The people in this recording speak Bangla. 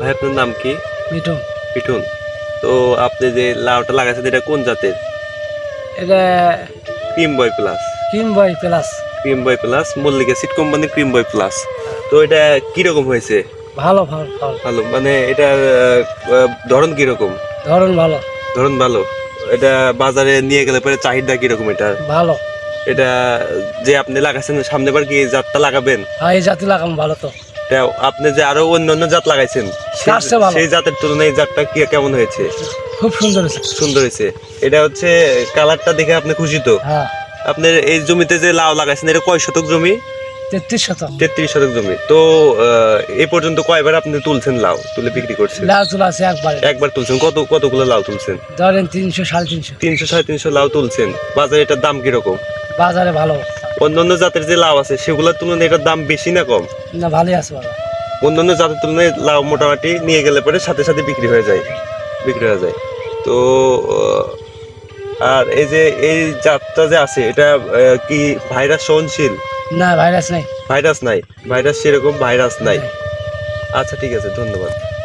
ভাই আপনার নাম কি? মিঠুন। পিঠুন তো আপনি যে লাউটা লাগাইছেন এটা কোন জাতের? এটা cream boy plus. Cream boy plus. Cream boy plus Mallika seed কোম্পানির ক্রিম বয় প্লাস। তো এটা কীরকম হয়েছে? ভালো ভালো ভালো। মানে এটার আহ, ধরন কীরকম? ধরন ভালো। ধরন ভালো। এটা বাজারে নিয়ে গেলে পরে চাহিদা কীরকম এটা ভালো। এটা যে আপনি লাগাইছেন সামনে বার কি জাতটা লাগাবেন? আর এই জাতি লাগাম ভালো তো। এটা আপনি যে আরও অন্য অন্য জাত লাগাইছেন সেই- জাতের তুলনায় এই জাতটা কি কেমন হয়েছে? খুব সুন্দর হয়েছে। সুন্দর হয়েছে। এটা হচ্ছে কালারটা দেখে আপনি খুশি তো? হ্যাঁ। আপনার এই জমিতে যে লাউ লাগাইছেন এটা কয় শতক জমি? তেত্রিশ শতক। তেত্রিশ শতক জমি। তো এ পর্যন্ত কয়বার আপনি তুলছেন লাউ তুলে বিক্রি করছেন? লাউ তুলা আছে একবারে। একবার তুলছেন। কত কতগুলো লাউ তুলছেন? ধরেন তিনশো সাড়ে তিনশো। তিনশো সাড়ে তিনশো লাউ তুলছেন। বাজারে এটার দাম কীরকম? বাজারে ভালো অন্যান্য জাতের যে লাউ আছে সেগুলোর তুলনায় এটার দাম বেশি না কম? না ভালোই আছে বাবা অন্যান্য জাতের তুলনায় লাউ মোটামুটি নিয়ে গেলে পরে সাথে সাথে বিক্রি হয়ে যায়। বিক্রি হয়ে যায়। তো আর এই যে এই জাতটা যে আছে এটা কি ভাইরাস সহনশীল? না ভাইরাস নাই। ভাইরাস নাই। ভাইরাস সেরকম ভাইরাস নাই। আচ্ছা ঠিক আছে ধন্যবাদ।